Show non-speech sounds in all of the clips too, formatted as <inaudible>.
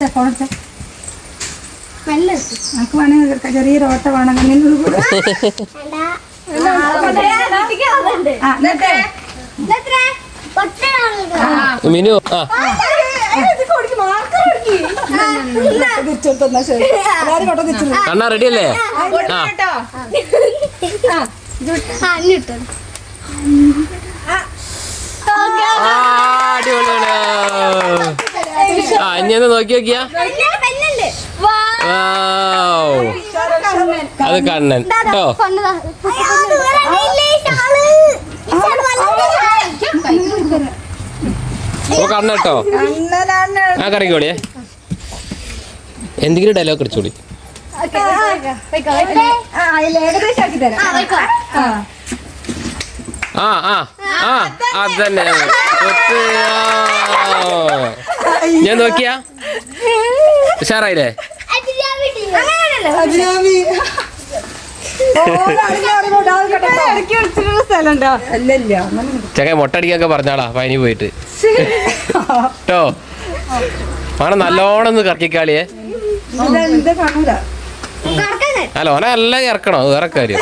കൊടുത്ത് നമുക്ക് വേണമെങ്കിൽ ചെറിയൊരു ഓട്ട വേണമെങ്കിൽ മിനു കണ്ണാ റെഡി അല്ലേ ആ ആ, അടിപൊളിയാണ് ആ ഇനി ഒന്ന് നോക്കി നോക്കിയാ വൗ. അത് കണ്ണൻ കേട്ടോ ഓ കണ്ണ കേട്ടോ കണ്ണനാണ് ആ കറിക്കോളിയേ എന്തെങ്കിലും ഡയലോഗ് അടിച്ചോളി ആ ആ ആ അതന്നെ ഞാൻ നോക്കിയാ? ഉഷാറായില്ലേ? ചങ്ങ മൊട്ടടിക്കൊക്കെ പറഞ്ഞാളാ പനി പോയിട്ട്. കേട്ടോ ആണ് നല്ലോണം ഒന്ന് കറക്കിക്കാളിയെ? അല്ല ഓനെ എല്ലാം ഇറക്കണോ വേറെ കാര്യം.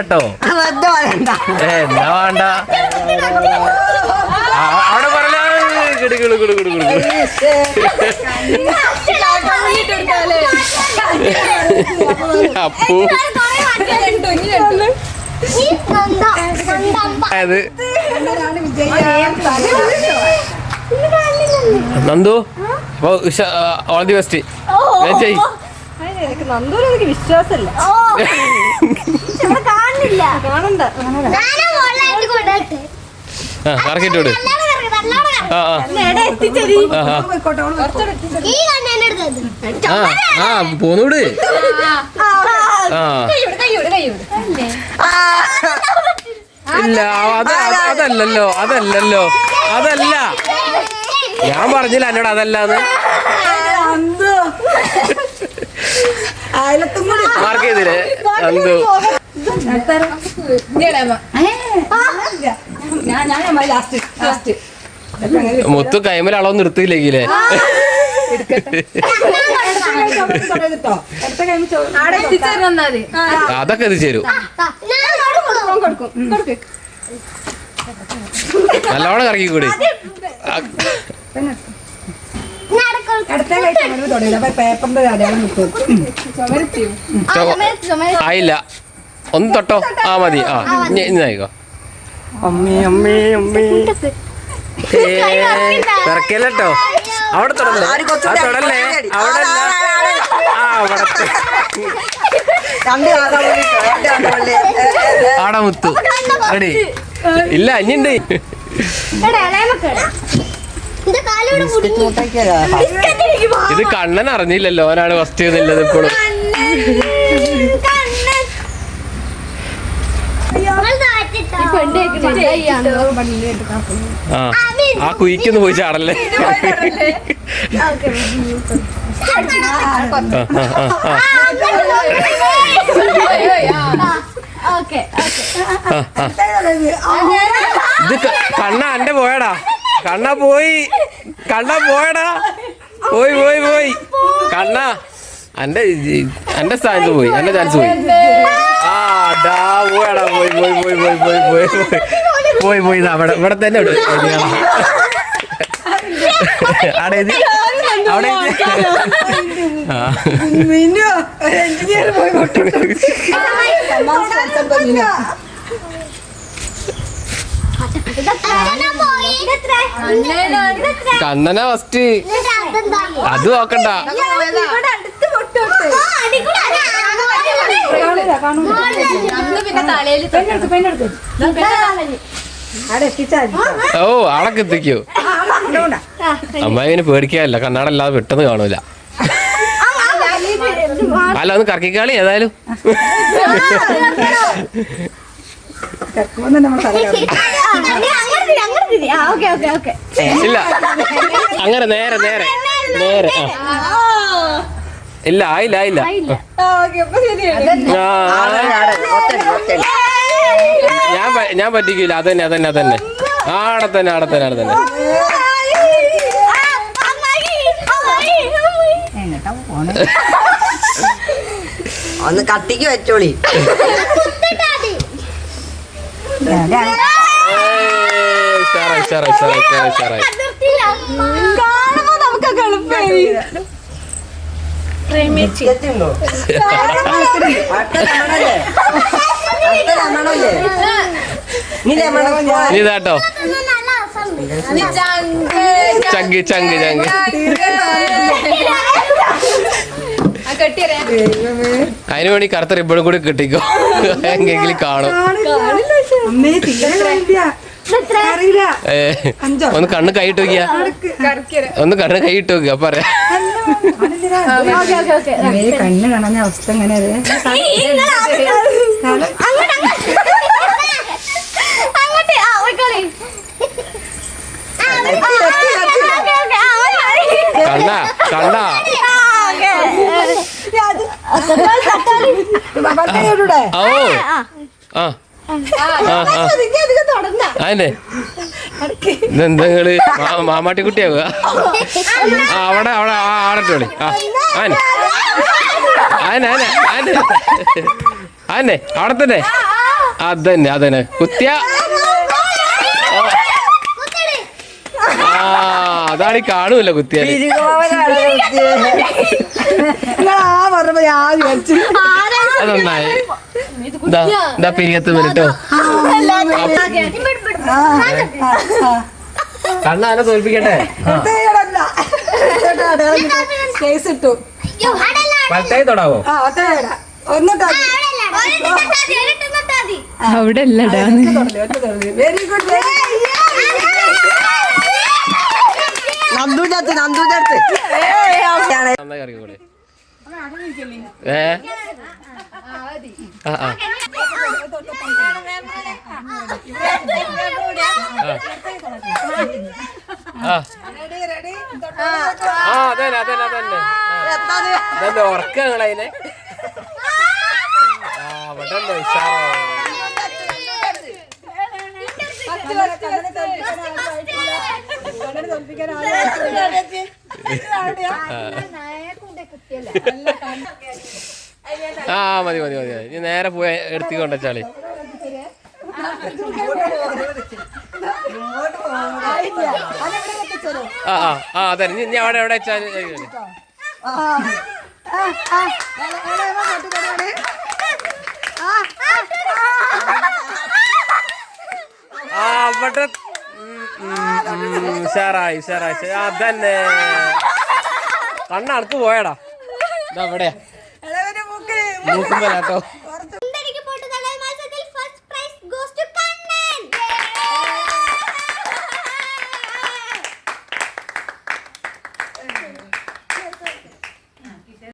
ട്ടോ పడుకుంటా എന്നാ വേണ്ട? അവിടെ പറഞ്ഞു അപ്പൂ. ആയത് നന്ദു? ഓൾ ദി ബെസ്റ്റ് വിശ്വാസമില്ല. ആ ആ പോന്നൂട് ആ. ഇല്ല അത്. അതല്ലല്ലോ അതല്ലല്ലോ. അതല്ല. ഞാൻ പറഞ്ഞില്ല എന്നോട് അതല്ല മാർക്ക് ചെയ്തില്ലേ? അന്തു. മുത്തു കൈമൽ അളവ് നിർത്തിയില്ലേക്കില്ലേ അതൊക്കെ എത്തിച്ചേരും. കൊടുക്കും. കൊടുക്ക്. നല്ലോണം കറക്കി കൂടി. ആയില്ല. ഒന്ന് തൊട്ടോ? ആ മതി. ആ ഇന്നായിക്കോ ട്ടോ അവിടെ തൊടല്ലേ? അവിടെ അവിടെ. ആടാ മുത്തു. റെഡി ഇല്ല ഇനിയുണ്ട് ഇത് കണ്ണൻ അറിഞ്ഞില്ലല്ലോ അവനാണ് ഫസ്റ്റ് എന്നുള്ളത് ഇപ്പോഴും. ആ ആ കുയിക്കൊന്ന് പോയി ചാടല്ലേ. ഇത് കണ്ണ എന്റെ പോയടാ. കണ്ണ പോയി. കണ്ണ പോയടാ. പോയി പോയി പോയി. കണ്ണ. എന്റെ എന്റെ സ്ഥാനത്ത് പോയി. എന്റെ ചാൻസ് പോയി. ആ ഡാ പോയടാ. പോയി പോയി പോയി പോയി പോയി പോയി. പോയി പോയി അവിടെ ഇവിടെ തന്നെ അവിടെ അവിടെ കണ്ണന ഫസ്റ്റ് അത് നോക്കണ്ട. പിന്നെ തലയിൽ. ഓ ആളൊക്കെ എത്തിക്കോ അമ്മായിനെ പേടിക്കാല്ല കണ്ണാടല്ലാതെ പെട്ടെന്ന് കാണൂല അല്ല ഒന്ന് കറക്കിക്കാളി ഏതായാലും. ഇല്ല അങ്ങനെ നേരെ നേരെ നേരെ ഇല്ല ആയില്ല ആയില്ല ആ, ഞാൻ പറ്റിക്കില്ല അതന്നെ അതന്നെ അതന്നെ. തന്നെ അത് തന്നെ ആടെ തന്നെ ആടെ തന്നെ. ആടെ പോണേ ഒന്ന് കത്തിക്ക് വെച്ചോളി. ഉഷാറായി ഉഷാറായി ഉഷാറായി ഉഷാറായി ഉഷാറായി. കാണുമ്പോ <laughs> നമുക്ക് എളുപ്പമായി എത്തിയുണ്ടോ? അടുത്ത ലെമണല്ലേ? അടുത്ത ലെമണല്ലേ? നീ ലെമൺ പോ. ഇനി ഇതാട്ടോ ചങ്ക് ചങ്ക് ചങ്ക് അതിനു വേണ്ടി കറുത്ത റിബണും കൂടി കിട്ടിക്കോ. എങ്കിലും കാണും. അമ്മേ തീരെ കഴിയില്ല അറിയില്ല. അഞ്ചോ? ഒന്ന് കണ്ണ് കൈയിട്ട് നോക്കിയാ. ഒന്ന് കണ്ണ് കൈയിട്ട് അപ്പൊ പറയാ കണ്ണ് കാണാൻ അവസ്ഥ എങ്ങനെ അങ്ങോട്ട് ആ പോയിക്കോളി കണ്ണ കണ്ണ ഓ. ആ കുട്ടിയാവുക? ആ അവിടെ അവിടെ ആ ആടട്ടോളി ആ ആനെ ആനെ ആനെ ആനെ ആനെ അവിടെ തന്നെ. അതന്നെ അതന്നെ. കുത്തിയ. അതാണ് ഈ കാണൂല കുത്തിയാൽ തിരുകോവലാണ് കുത്തിയത്. നിങ്ങൾ ആ പറഞ്ഞപ്പോ ഞാൻ വിചാരിച്ചു അത് നന്നായി. ഇതാ ഇതാ പിരിയത്ത് വരട്ടോ കണ്ണാനെ തോൽപ്പിക്കട്ടെ? കേസ് ഇട്ടു. പലത്തേ തൊടാവോ? ഒന്നിട്ടാ അവിടെ അല്ലടാ വെരി ഗുഡ് നന്ദുന്റെ അടുത്ത് നന്ദുന്റെ അടുത്ത്. ഏ? ആ ആ. അതന്നെ അതന്നെ അതന്നെ. അതന്നെ ഉറക്കങ്ങളതിനെ ആ അവിടെ ഉഷാറായി ആ. മതി മതി മതി മതി. നേരെ പോയി എടുത്തിക്കൊണ്ട കൊണ്ടുവച്ചാളി. ആ ആ ആ അതെ ഇനി അവിടെ എവിടെ വെച്ചാൽ ആ അവിടെ ഉം, ഉഷാറായി ഉഷാറായി. ഉഷാ- അതന്നെ കണ്ണ അനക്ക് പോയടാ. ഇതാ എവിടെയാ മൂക്കുമ്പോലാട്ടോ.